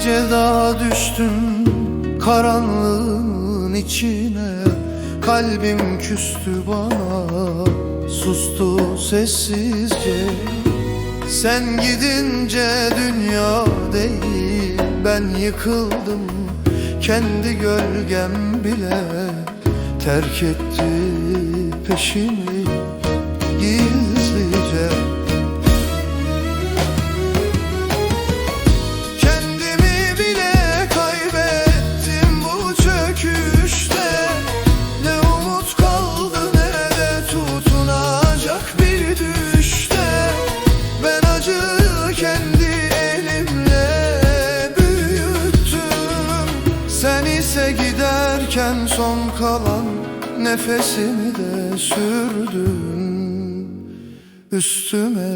gece daha düştüm karanlığın içine. Kalbim küstü bana sustu sessizce. Sen gidince dünya değil ben yıkıldım Kendi gölgem bile. Terk etti peşimi Sen ise giderken son kalan nefesini de sürdün Üstüme